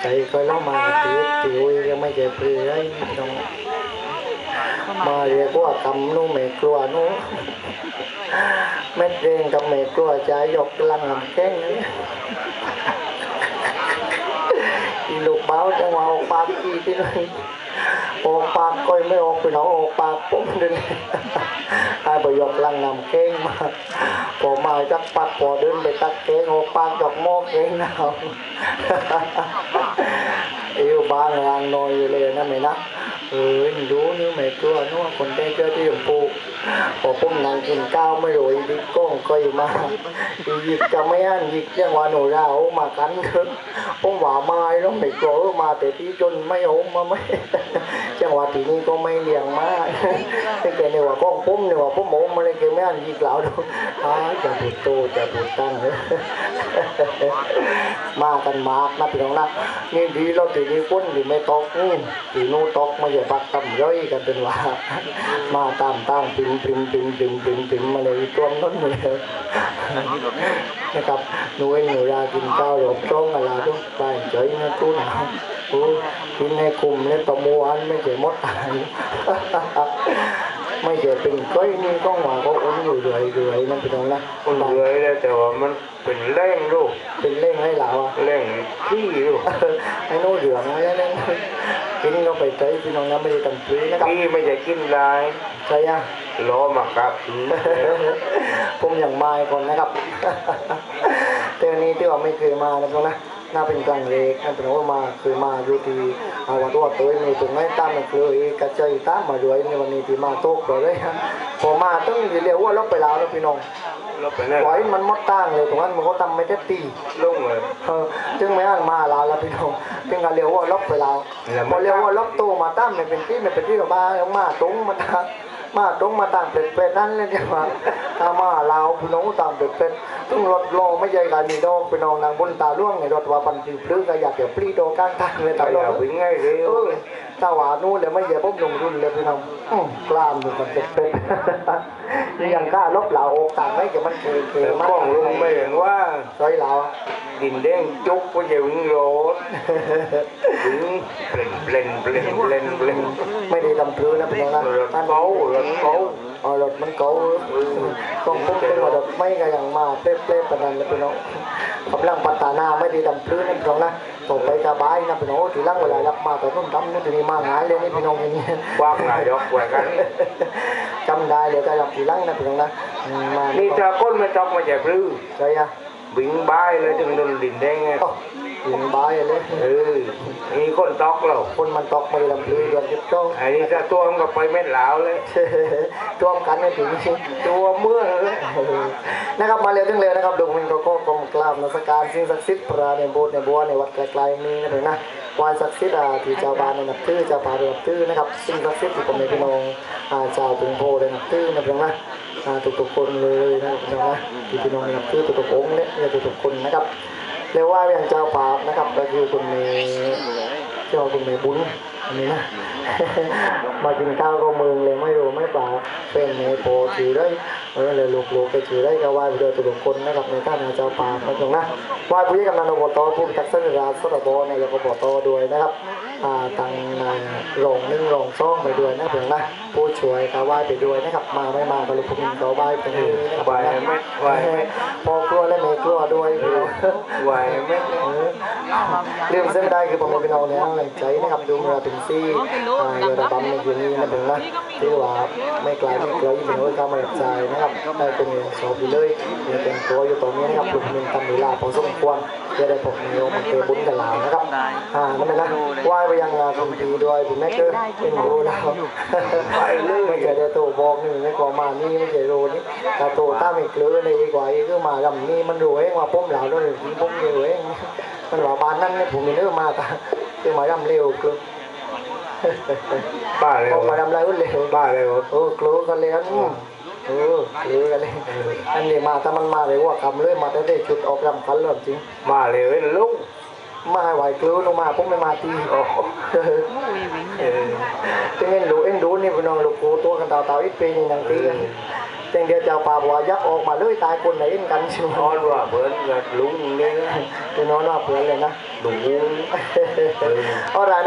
ใจก็เล่ามาติวติวยังไม่เจ็บเปลือยพี่น้องมาเรียกว่ากำนู้ไม่กลัวนู้เม็ดเรงกับแม่กลัวใจยกลังลำแข้งนี่อีลูกเบ้าจังหวะอาปามอีที่นั่น ออกปากก้อยไม่ออกไปน้องออกปากปุ๊บเดินไอ้บยกลังนำเก้งมาผอมาจักปักพอเดินไปตักเก้งออกปากดอกหมอกเก้งนะเอวบางรางนอยอยู่เลยนะไม่นะ เออรู้นี่ไม่กลัวนึกว่าคนได้เจอที่หลวงปู่พอพุ่มนางกินข้าวไม่รวยดิก้องก็อยู่มาอีหยิกจะไม่อันหยิกยังว่าหนูเรามากันเถอะผมว่าไม้แล้วไม่กลัวมาแต่ที่จนไม่เอามาไม่จังหวะทีนี้ก็ไม่เลี้ยงมากแต่แกเนี่ยว่าก้องพุ่มเนี่ยว่าพุ่มหมูมาเลยแกไม่อันหยิกเหล่าดูอ้าจะพูดโตจะพูดตั้งมากันมากนะพี่น้องนะนี่ดีเราตีนี้พ้นหรือไม่ตกนี่ตีนู้ตกมาอย่าปักตำย่อยกันเป็นว่า มาตามตามปิ่มปิ่มปิ่มปิ่มปิ่มปิ่มมาเลยตัวนั้นเลยนะครับหนูเองหนูรากินข้าวหลบช่องอะไรทุกไปเฉยนะตู้หนาวโอ้กินให้คุมเลยประมวนไม่ใช่มดตายไม่ใช่เป็นก้อยนี่ก็หวาก็อุ้มอยู่เรื่อยเรื่อยๆนั่นพี่น้องนะมันเหลือยแล้วแต่ว่ามันเป็นแร่งลูกเป็นเร่งให้เราอะแร่งขี้ลูกไอ้โน่เหลืองไว้นั่น กินก็ไปใจพี่น้องนะไม่ได้ทำฟรีนะครับขี้ไม่ใช่กินลายใช่ยังล้อมากับ ผมอย่างมาก่อนนะครับเตือนนี้ที่ว่าไม่เคยมานะพี่น้องนะ น่าเป็นกลางเล็กน่าเป็นว่ามาเคยมาอยู่ที่อาวัดวัดตัวมีถึงไม่ตามมันเลยกระเจยตามมาด้วยในวันนี้ที่มาโต๊ะเลยฮะพอมาต้องเรียกว่าลบไปแล้วนะพี่น้องแล้วไปนั่นไว้มันมดตั้งเลยตรงนั้นมันก็ทำไม่ได้ตีลงเลยเออจึงไม่อ่านมาลาวแล้วพี่น้องจึงการเรียกว่าลบไปแล้วพอเรียกว่าลบตู้มาตั้มเนี่ยเป็นที่เนี่ยเป็นที่กับมาเอามาตรงมาตั้ง มาตรงมาตั้งเป็ดเป็ดนั่นเลยเนี่ยว่าถ้ามาลาวพี่น้องตั้งเป็ดเป็ดซึ่งรถโลไม่ใช่การมีดอกพี่น้องนางบนตาล่วงในรถว่าปันจีพลื้ก็อยากเดี๋ยวปลีโดก้างทางเลยไปตาล่วเอางวิ่งง่ายเร็วเออ ถ้าหวานู่นเลยไม่เหยียบปุ๊บลงรุ่นเลยพี่น้องอื้อกล้ามอยู่กับเป็ดเป็ดนี่ยังกล้าลบเหลาโอกต่างไม่เกี่ยวมันเคยเคแต่ยมากล้องลุงไม่เห็นว่าซอยเหลาดินแดงจุกก็จะวิ่งโรดวิ่งเปล่นเปล่นเปล่นเปล่นเปล่นไม่ได้ทำพื้นนะพี่น้องนะรถเก๋ารถเก๋า อ๋อรถมันเก่าต้องพุ่งเป็นว่ารถไม่ก็ยังมาเป๊ะๆประนันนะพี่น้องกำลังพัฒนาไม่ได้ทำพื้นนะพี่น้องนะต่อไปสบายนะพี่น้องทีหลังเวลารับมาแต่ต้องทำนู่นทีนี้มาหงายเลยนี่พี่น้องอย่างนี้กว้างนายกกว่ากันจำได้เลยก็รับทีหลังนะพี่น้องนะอืมมานี่ถ้าก้นไม่ตกมาจากรื้อใช่อะ วิ่งบ้ายเลยถึงโดนดินแดงไงโอ้ยิงบายเลยเออนี่ก้นตอกแล้วคนมันตกไม่ได้ทำพื้นเดือนที่ต้องไอ้นี่ถ้าตัวมันก็ไปเม็ดหลาวเลยร่วมกันในถึงตัวเมื่อเลยนะครับมาเร็วถึงเร็วนะครับดูมันก็ก็กรมกราบนมัสการสิ่งศักดิ์สิทธิ์พระในโบสถ์ในบัวในวัดไกลๆนี้นะเพื่อนนะวายศักดิ์สิทธิ์อ่าที่เจ้าบ้านในนับถือเจ้าป่าในนับถือนะครับสิ่งศักดิ์สิทธิ์ที่ผมในพี่น้องอ่าเจ้าถึงโพในนับถือนะเพื่อนนะอ่า ทุกๆคนเลยนะพี่น้องนะที่พี่น้องนะครับคือทุกๆองค์เนี่ยเนี่ยทุกๆคนนะครับเรียกว่าอย่างเจ้าป่านะครับก็คือคุณเมย์เจ้าคุณเมย์บุญอันนี้นะมากินข้าวก็มืองเลยไม่รู้ไม่เปล่าเป็นเมย์โพถือได้เออเลยลูกๆไปถือได้ก็ว่าไปโดยทุกคนนะครับในท่านเจ้าป่านะตรงนะว่าผู้ใหญ่กำนันอบตผู้พิทักษ์สันติราสระบในายกอบตด้วยนะครับ ตังนายรองหนึ่งรองซ่องไปด้วยนะเพื่อนนะผู้ช่วยก็ไหว้ไปด้วยนะครับมาไม่มาก็ลูกพุ่งก็ไหว้ไปด้วยนะครับไหวไหมไหวไหมพอกลัวและไม่กลัวด้วยพี่น้องไหวไหมเรื่องเส้นได้คือผมเป็นเอาแล้วแรงใจนะครับดูเมื่อถึงซี่อ่าเรือระบำในคืนนี้นะเป็นนะที่ว่าไม่ไกลไม่ไกลเหนือก็ไม่ใจนะครับได้เป็นสอบอยู่เลยเดี๋ยวแต่งตัวอยู่ตรงนี้นะครับลุงมินทำเวลาพอสมควรจะได้ผมในมันเตะบุญกันหลายนะครับอ่านั่นเป็นนะไหว้ไปยังงานคุณปีด้วยผมแม่เกิดเป็นหมูแล้วไปเลยไม่เคยได้โตบอกนี่ไม่กว่ามานี่ไม่เคยรู้นี่แต่โตถ้าไม่เกลือเลยดีกว่าอีกคือมาลำนี่มันรวยว่าผมเหล่าด้วยผมรวยมันว่าบ้านนั้นเนี่ยผมมีเนื้อมาแต่คือมายรำเร็วคือบ้าเลยพอหมายรำไรก็เร็วบ้าเลยเออกลัวกันเลยอันนี้เออกลัวกันเลยอันนี้มาถ้ามันมาเลยว่าคำเลยมาแต่ได้จุดออกรำคันเริ่มจริงมาเลยลุง มาไหวกลือลงมาผมไม่มาตีโอ้โหเออถึงเอ็นดูเอ็นดูนี่พี่น้องลูกกูตัวกันเต่าเต่าอีกปีนี่นังตีกันแต่เดียวเจ้าป่าบัวยักออกมาเลยตายคนไหนกันชิวนอนว่าเพื่อนกับลุงเนี่ยพี่น้องว่าเพื่อนเลยนะลุงเอาไรนะ